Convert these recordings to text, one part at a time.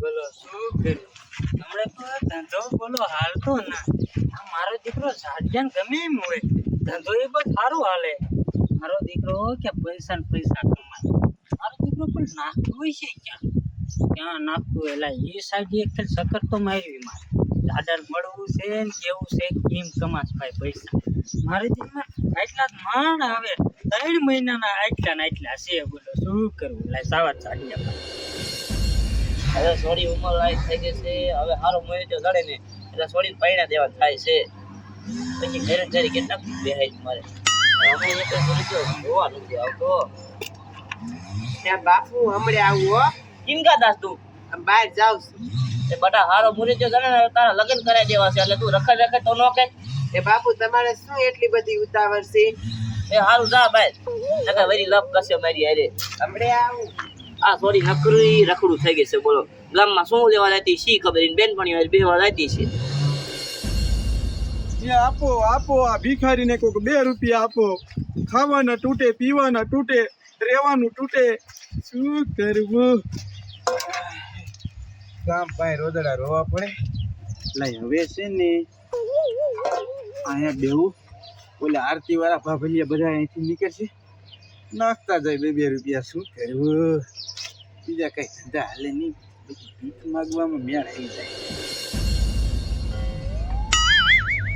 બોલો, શું કર્યું? હમણે તો ધંધો બોલો હાલતો ના. મારો દીકરો સાજન ગમે એમ હોય. ધંધો એ બસ સારું હાલે. મારો દીકરો કે પૈસા ને પૈસા કમાય? મારો દીકરો પણ નાખતો હોય છે ક્યાં? ક્યાં નાખતું? એલા એ સાઈડ એક સકર તો મારવી મારે દાદર મળવું છે ને કેવું છે કેમ કમાશ ભાઈ પૈસા? મારે દીકરા આટલા માંડ આવે. ત્રણ મહિનાના આટલા ને આટલા છે. બોલો, શું કરવું? લાય સાવા સાડિયા હવે થોડી ઉંમર લાયક થઈ ગઈ છે. હવે સારો તો જડે ને. એટલે થોડી પૈણા દેવા થાય છે. પછી ઘરે ઘરે કેટલા બેહાય મારે? અમે એક રૂપિયો જોવા નથી આવતો. ત્યાં બાપુ હમણાં આવું હો. કિનકા દાસ તું? બહાર જાવ એ બટા હારો મુરે જો જડે ને તારા લગ્ન કરાવી દેવા છે. એટલે તું રખડ રખડ તો નો કે એ બાપુ તમારે શું એટલી બધી ઉતાવળ છે? એ હારું જા ભાઈ નકર વરી લપ કસે મારી હારે. હમણે આવું. આ થોડી નકરી રખડું થઈ ગઈ છે બોલો. ગામમાં શું લેવા જતી શી ખબર? બેન પણ બેવા જતી છે. એ આપો આપો આ ભિખારીને કોઈક બે રૂપિયા આપો. ખાવાના તૂટે પીવાના તૂટે રહેવાનું તૂટે. શું કરવું? કામ પાસે રોદડા રોવા પડે. લઈ હવે છે ને અહીંયા બેવું ઓલા આરતી વાળા ભાભલિયા બધા અહીંથી નીકળશે. નાખતા જાય બે બે રૂપિયા. શું કરવું? બીજા કઈ ધંધા હાલે નહીં. પછી ભીખ માગવામાં મેળ આવી જાય.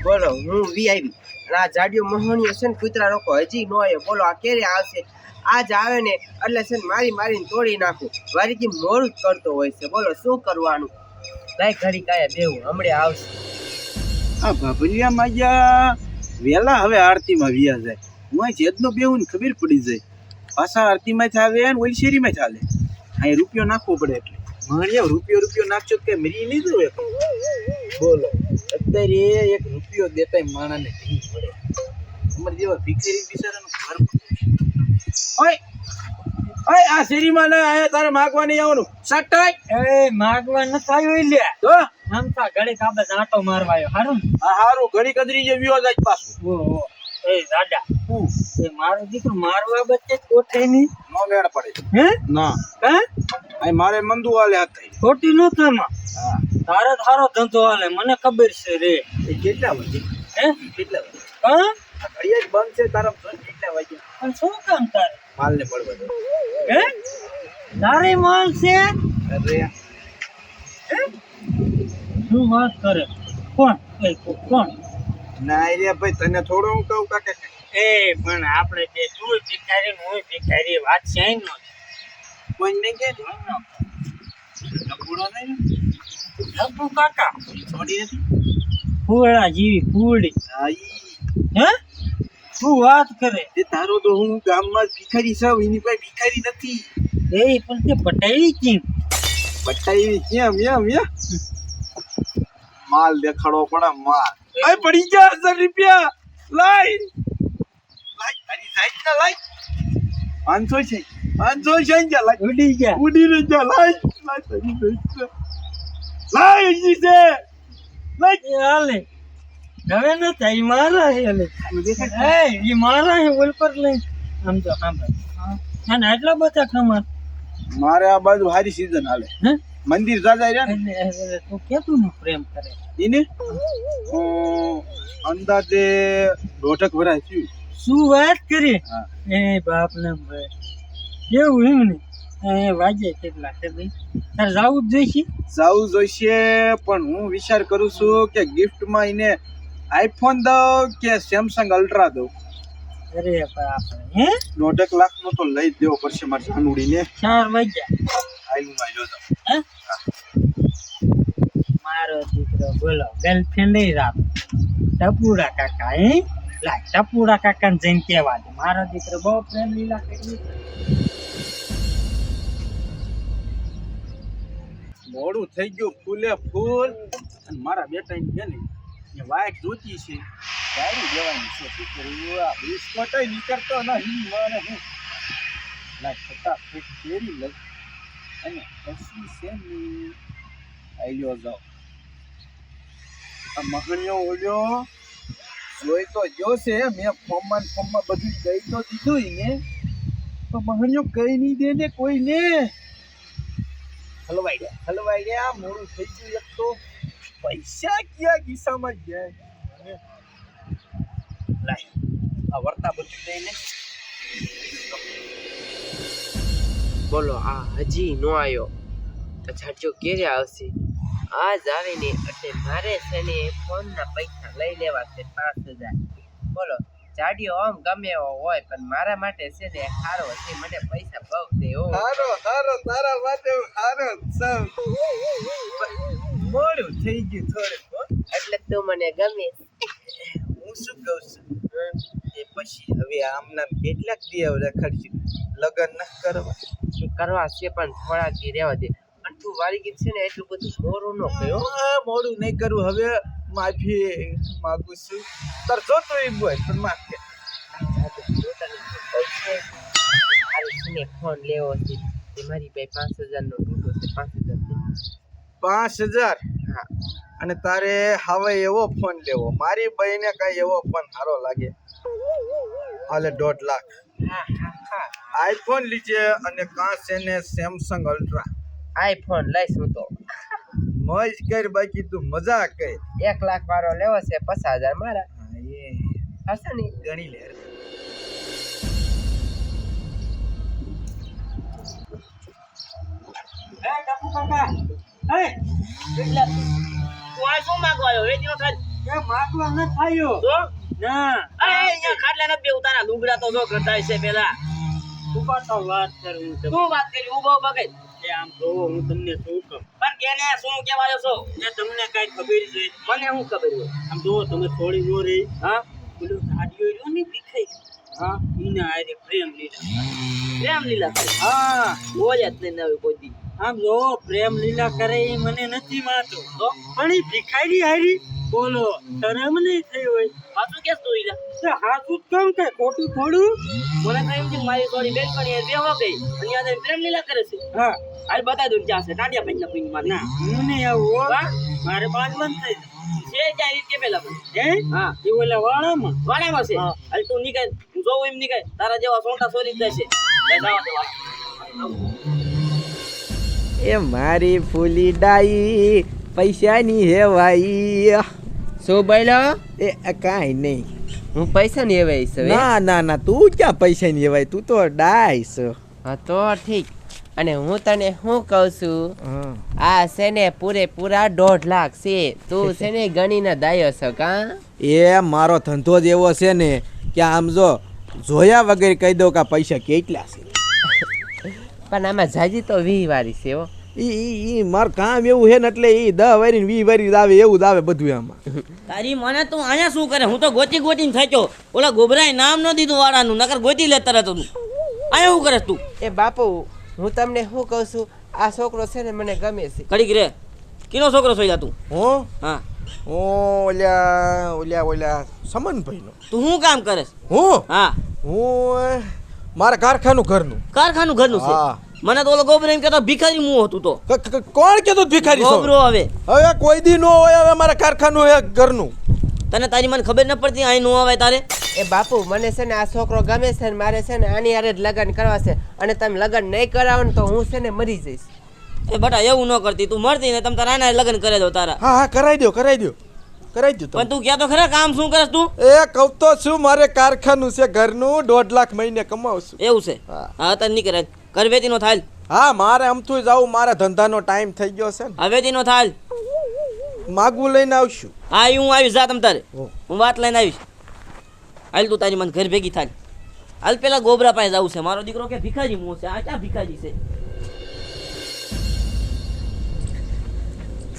બોલો હું વી અને આ જાડિયો મોહણીઓ છે ને કૂતરા રોકો હજી નો આવ્યો. બોલો આ ક્યારે આવશે? આજ આવે ને એટલે છે ને મારી મારીને તોડી નાખું. વારીથી મોડું જ કરતો હોય છે. બોલો શું કરવાનું? લાય ઘડી કાયા બેવું હમણાં આવશે. આ ભાભરિયા માજા વેલા હવે આરતીમાં વ્યા જાય. હું જેદનો બેવું ને ખબર પડી જાય. પાછા આરતીમાં જ આવે ને ઓલી શેરીમાં ચાલે અહીં રૂપિયો નાખવો પડે એટલે. માણ્યા રૂપિયો રૂપિયો નાખશો કે મરી નહીં દઉં એક બોલો અત્યારે એક રૂપિયો દેતા માણાને નહીં પડે અમારે જેવા ભિખારી બિચારાનું ઘર ઓય ઓય આ શેરીમાં ના આયા તારે માગવા નહીં આવવાનું. સટાય એ માગવા ન થાય લે તો નમતા ઘડી કાબે આંટો મારવા આવ્યો. હારું હા હારું ઘડી કદરી જે વ્યો જાય પાછું. ઓહો એ દાદા. હું? મારો દીકરો મારવા બચ્ચે કોઠે ની નો મેળ પડે. હે? ના. હે? અહીં મારે મંદુ હાલે થઈ. ખોટી નો થાય તારે તારો ધંધો હાલે. મને ખબર છે રે. કેટલા વાગે? હે? કેટલા વાગે? હા? ઘડિયાળ બંધ છે. તારા કેટલા વાગે? પણ શું કામ તારે? માલ ને પડવા દો. હે? તારે માલ છે? અરે. શું વાત કરે? કોણ? કોણ? ના રે ભાઈ તને થોડો હું કહું કાકે. એ પણ આપણે જે તું ભિખારી હું ભિખારી વાત છે ન કોઈ નહીં કે ટપુડો નહીં ડબ્બુ કાકા. છોડી નથી? ફૂળા જેવી ફૂડી હા હે? શું વાત કરે? તે તારો તો હું ગામમાં ભિખારી સાવ એની પાસે ભિખારી નથી. એ પણ તે પટાઈ કેમ? બટાઈ કેમ એમ એમ? માલ દેખાડવો પડે માલ. અય પડી જા હજાર રૂપિયા. લાઈ. ના લાઈ પાંચસો છે. પાંચસો છે ને જા લાઈ ઉડી ગયા. ઉડી ને જા લાઈ લાઈ ના હજી છે. લાઈ એ હાલે. હવે ન થાય મારા હે હાલે એ ઈ મારા હે ઓલ પર લઈ. આમ તો સાંભળ અને આટલા બધા કમાર મારે આ બાજુ હારી સીઝન હાલે. હે? મંદિર દાદા રહ્યા ને? તું કે તું કેતું નું પ્રેમ કરે? એને અંદાજે દોઢક ભરાય થયું. શું વાત કરી? એ બાપ ને ભાઈ. એવું એમ ને? એ વાગે કેટલા છે ભાઈ? તારે જવું જ જોઈશે? જવું જોઈશે પણ હું વિચાર કરું છું કે ગિફ્ટમાં એને આઈફોન દઉં કે સેમસંગ અલ્ટ્રા દઉં? અરે બાપ હે? દોઢક લાખનો તો લઈ દેવો પડશે મારે જાનુડીને. ચાર વાગ્યા? આઈલું માં જો હે? મારો દીકરો બોલો ગર્લફ્રેન્ડ રાત ટપુડા કાકા હે? લા ટપુડા કાકા ને જઈને કહેવા દે, મારો દીકરો બહુ પ્રેમ લીલા કરી. મોડું થઈ ગયું ફૂલે ફૂલ. અને મારા બેટા એમ કે ને વાઈટ જોતી છે. ડાયરી દેવાની છે શું કરવું આ બિસ્કટ નીકળતો નહીં, મને હું. લાય ફટાફટ ફેરી લઈ અને પછી છે ને આઈલ્યો જાઓ આ મગણીઓ ઓલ્યો. જોઈ તો જો છે, મેં ફોર્મમાં ફોર્મમાં બધું કહી તો દીધું ને. તો મગણીઓ કહી નહીં દે ને કોઈને. હલવાઈ ગયા હલવાઈ ગયા, મોડું થઈ ગયું એક તો. પૈસા ક્યાં ગીસામાં ગયા? લાય, આ વર્તા બધું થઈને બોલો, આ હજી નો આવ્યો તો જાજો ક્યારે આવશે. આજ આવીને એટલે મારે છે ને ફોનના પૈસા લઈ લેવા છે પાંચ હજાર બોલો જાડીઓ આમ ગમે એવો હોય પણ મારા માટે છે ને સારો છે મને પૈસા બહુ દે હો. હારો હારો તારા માટે હારો સૌ મોડું થઈ ગયું થોડુંક એટલે તું મને ગમે. હું શું કહું છું? એ પછી હવે આમના કેટલાક દિવસ રખડશું. લગ્ન ન કરવા. કરવા છે પણ થોડા દી રહેવા દે. તું વાળી ગીત છે ને એટલું બધું મોરું ન કયો મોડું નહીં કરવું હવે માફી માગું છું. તાર જો તો એ હોય પણ માફ કર. ફોન લેવો છે. એ મારી પાસે પાંચ હજાર નો ટૂટો છે પાંચ હજાર પાંચ હજાર? હા. અને તારે હવે એવો ફોન લેવો. મારી બહેને કઈ એવો ફોન સારો લાગે. હાલે દોઢ લાખ. હા હા હા. આઈફોન લીજે અને કાં છે ને સેમસંગ અલ્ટ્રા આઈફોન લઈશ હું તો. મોજ કર બાકી તું મજા કર. એક લાખ મારો લેવો છે પચાસ હજાર મારા. એ. હશે ને? ગણી લે. હે ટપુ કાકા. હે એટલે તું આ શું માંગવા આવ્યો? વેચી નો થાય એ માટલો ન થાયો. તો? ના. આ ખાટલા નથી બેવું તારા લુગડા તો જો કરતા છે પેલા. ઊભા તો વાત કરું. શું વાત કરી? ઊભા ઊભા કઈ. એ આમ જોવો હું તમને શું કહું? પણ કેને શું કહેવાયો છો? એ તમને કઈ ખબર છે? મને શું ખબર હોય આમ જોવો તમે થોડી નો રહી હા? પેલું ગાડીઓ રહ્યો ને ભીખાઈ હા? એને આરે પ્રેમ લીલા. પ્રેમ લીલા? કરે હા. બોલ્યા જ નહીં હવે કોઈ દી. આમ જો પ્રેમ લીલા કરે એ મને નથી માતો તો? પણ એ ભિખારી હારી બોલો શરમ નહીં થઈ હોય. પાછું કે તું ઈલા તે હાચું જ કે ખોટું થોડું? મને કહ્યું એમ કે મારી થોડી બેન પણ એ બેહો ગઈ. અને યાદ પ્રેમ લીલા કરે છે. હા. હાલ બતા દઉં ક્યાં છે. ટાટિયા પૈસા પૈની માં ના હું નહીં આવું હો. મારે બાંધવાનું થઈ છે ક્યાં રીત કે પેલા પણ? હે? હા. એ ઓલા વાળામાં વાણામાં છે. હાલ તું નીકળ. હું જોઉં એમ નીકળ. તારા જેવા સોંટા સોરી જ જશે જાવા એ મારી ફૂલી ડાઈ પૈસાની હેવાય શું બોલો એ કાંઈ નહીં. હું પૈસા ની હવે હવે ના ના ના તું ક્યાં પૈસાની હેવાય તું તો ડાઈ છો. હા તો ઠીક. અને હું તને શું કહું છું? હા. આ છે ને પૂરેપૂરા દોઢ લાખ છે. તું છે ને ગણીને દાયો છો કા? એ મારો ધંધો જ એવો છે ને કે આમ જો જોયા વગર કહી દઉં કે પૈસા કેટલા છે. પણ આમાં જાજી તો વી વારી છે હો. ઈ ઈ ઈ મારું કામ એવું હે ને એટલે ઈ દહ વારી વી વારી આવે એવું જ આવે બધું આમાં તારી મને તું અહીંયા શું કરે? હું તો ગોતી ગોતીને થાક્યો ઓલા ગોબરાએ નામ ન દીધું વાળાનું નકર ગોતી લે તરત તું અહીંયા શું કરે તું? એ બાપુ હું તમને શું કહું છું? આ છોકરો છે ને મને ગમે છે. કડીક રે. કિનો છોકરો સોઈ જા તું? હું? હા. હું ઓલ્યા ઓલ્યા ઓલ્યા સમનભાઈનો. તું શું કામ કરે હું? હા. હું મારા કારખાનું ઘરનું. કારખાનું ઘરનું છે? હા. મને તો ઓલો ગોબરો એમ કેતો ભિખારી મું હતું તો. કોણ કેતો ભિખારી છો? ગોબરો હવે. હવે કોઈ દી નો હોય હવે મારા કારખાનું હે ઘરનું. તને તારી મને ખબર ન પડતી અહીં નો આવે તારે? એ બાપુ મને છે ને આ છોકરો ગમે છે ને મારે છે ને આની હારે જ લગ્ન કરવા છે. અને તમે લગ્ન નહીં કરાવો ને તો હું છે ને મરી જઈશ. એ બટા એવું ન કરતી તું મરતી ને તમે તારા આના લગ્ન કરે દો તારા. હા હા કરાઈ દો કરાઈ દો કરાઈ દો પણ તું ક્યાં તો ખરા કામ શું કરે તું? એ કહું તો છું મારે કારખાનું છે ઘરનું દોઢ લાખ મહિને કમાવું છું. એવું છે? હા. હા તને નહીં કરે કરવેતી નો થાલ. હા મારે અમથું જવું મારા ધંધાનો ટાઈમ થઈ ગયો છે ને. હવેતી નો થાલ. માગવું લઈને આવશું. હા હું આવીશ જા તમ તારે. હું વાત લઈને આવીશ. હાલ તું તારી મને ઘર ભેગી થાય હાલ પેલા ગોબરા પાસે જવું છે. મારો દીકરો કે ભિખારી મો છે? આ ક્યાં ભિખારી છે?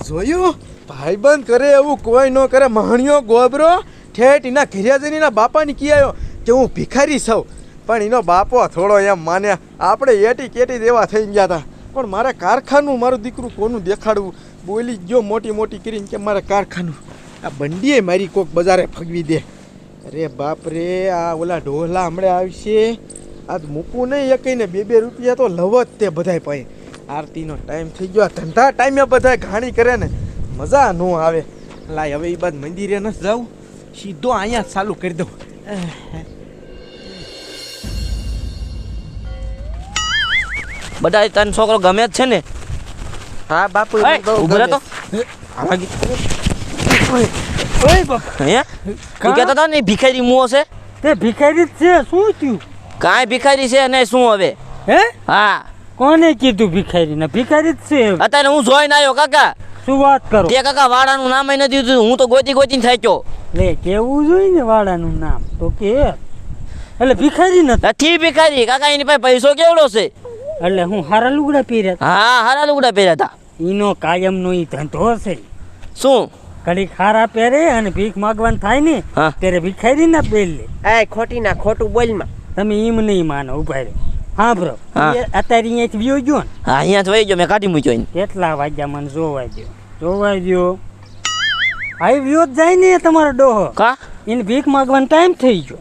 જોયું? ભાઈબંધ કરે એવું કોઈ ન કરે. મહણિયો ગોબરો ઠેઠ એના ઘેરિયા જઈને બાપાને કી આવ્યો કે હું ભિખારી છું. પણ એનો બાપો થોડો એમ માને, આપણે એટી કેટી દેવા થઈ ગયા હતા પણ મારે કારખાનું, મારું દીકરું કોનું દેખાડવું? બોલી ગયો મોટી મોટી કરીને કે, મારે કારખાનું. આ બંડીએ મારી કોક બજારે ફગવી દે. અરે બાપ રે આ ઓલા ઢોલા હમણાં આવશે. આજ મૂકવું નહીં, એ કહીને બે બે રૂપિયા તો લવ જ તે બધાય પાસે. આરતીનો ટાઈમ થઈ ગયો. આ ધંધા ટાઈમે બધા ઘાણી કરે ને, મજા ન આવે. લાય, હવે એ બાદ મંદિરે ન જાઉં. સીધો અહીંયા ચાલુ કરી દઉં. બધા તને છોકરો ગમે જ છે ને? હા બાપુ ગમે. તો. તું કહેતો હતો ને ભિખારી મુઓ છે તે ભિખારી જ છે શું થયું? કાંઈ ભિખારી છે ને શું હવે? હે? હા. કોને કીધું ભિખારી ને? ભિખારી જ છે અત્યારે હું જોઈને આવ્યો કાકા. શું વાત કરો? તે કાકા વાડાનું નામ નથી દીધું. હું તો ગોતી ગોતી થાક્યો લે કેવું જોઈએ ને વાળાનું નામ? તો કે. એટલે ભિખારી નથી. નથી ભિખારી. કાકા એની પાસે પૈસો કેવડો છે? એટલે હું હારા લુગડા પહેર્યા હા હારા લુગડા પહેર્યા હતા. ઈનો કાયમનો ઈ ધંધો છે શું? ઘડીક હારા પહેરે અને ભીખ માગવાનું થાય ને. ત્યારે ભિખારી ના પહેરી લે. એ ખોટી ના ખોટું બોલમાં તમે એમ નહીં માનો ઊભા રે હા. બ્રો અત્યારે અહીંયા વ્યૂ જો ને. હા અહીંયા જ વહી ગયો મેં કાઢી મૂક્યો એને. કેટલા વાગ્યા મને જોવા દો જોવા દો આવી વ્યૂ જ જાય ને તમારો ડોહો. કા? એને ભીખ માગવાનો ટાઈમ થઈ ગયો.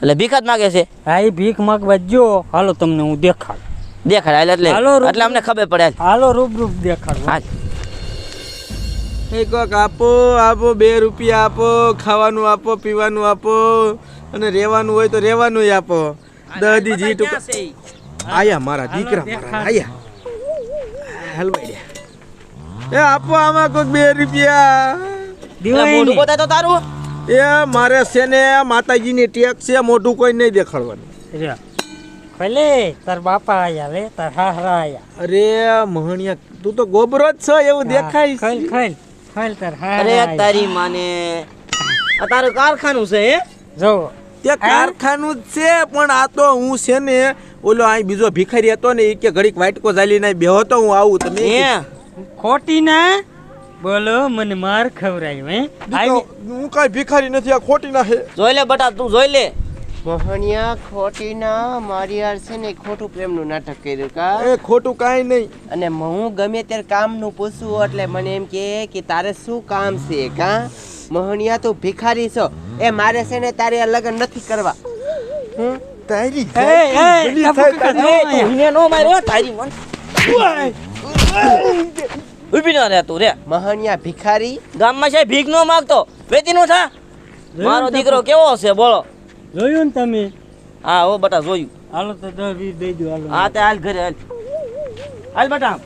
એટલે ભીખ જ માગે છે? હા એ ભીખ માગવા જો હાલો તમને હું દેખાડ. દેખાડ હાલ એટલે એટલે અમને ખબર પડે હાલ. રૂબરૂ દેખાડ કોક આપો આપો બે રૂપિયા આપો ખાવાનું આપો પીવાનું આપો અને રહેવાનું હોય તો રહેવાનું આપો. દહદી જી ટુકા આયા મારા દીકરા મારા આયા. હલવાઈ એ આપો આમાં કોક બે રૂપિયા. મોઢું બતાય તો તારું. એ મારે છે ને માતાજીની ટેક છે મોઢું કોઈ નહીં દેખાડવાનું. ભલે તાર બાપા આયા લે તાર હાહરા આયા. અરે મહણિયા તું તો ગોબરો જ છો એવું દેખાય ખાલ. ખાલ ખાલ તાર હા અરે. તારી માને આ તારું કારખાનું છે હે? જો તે કારખાનું જ છે પણ આ તો હું છે ને ઓલો અહીં બીજો ભિખારી હતો ને એ કે ઘડીક વાટકો અહીં બેહો તો હું આવું તમે હે? ખોટી ના? બોલો મને માર ખવરાયું હે? હું કાઈ ભિખારી નથી આ ખોટી ના હે જોઈ લે બટા તું જોઈ લે. મોહનિયા ખોટીના મારી યાર છે ને ખોટું પ્રેમનું નાટક કર્યું કા? એ ખોટું કાંઈ નહીં. અને હું ગમે ત્યારે કામનું પૂછું એટલે મને એમ કહે કે તારે શું કામ છે કા? મોહનિયા તું ભિખારી છો. એ મારે છે ને તારે આ લગ્ન નથી કરવા. હમ? તારી તારી. નો માર્યો તારી મન. ઊભી ન રહે તું રે. મોહનિયા ભિખારી? ગામમાં છે ભીખ નો માગતો. વેતી નો થા મારો દીકરો કેવો છે બોલો. જોયું ને તમે? હા હો બટા જોયું. હાલો તો દસ વીસ દઈ દો હાલો. હા તે હાલ ઘરે હાલ. હાલ બટા.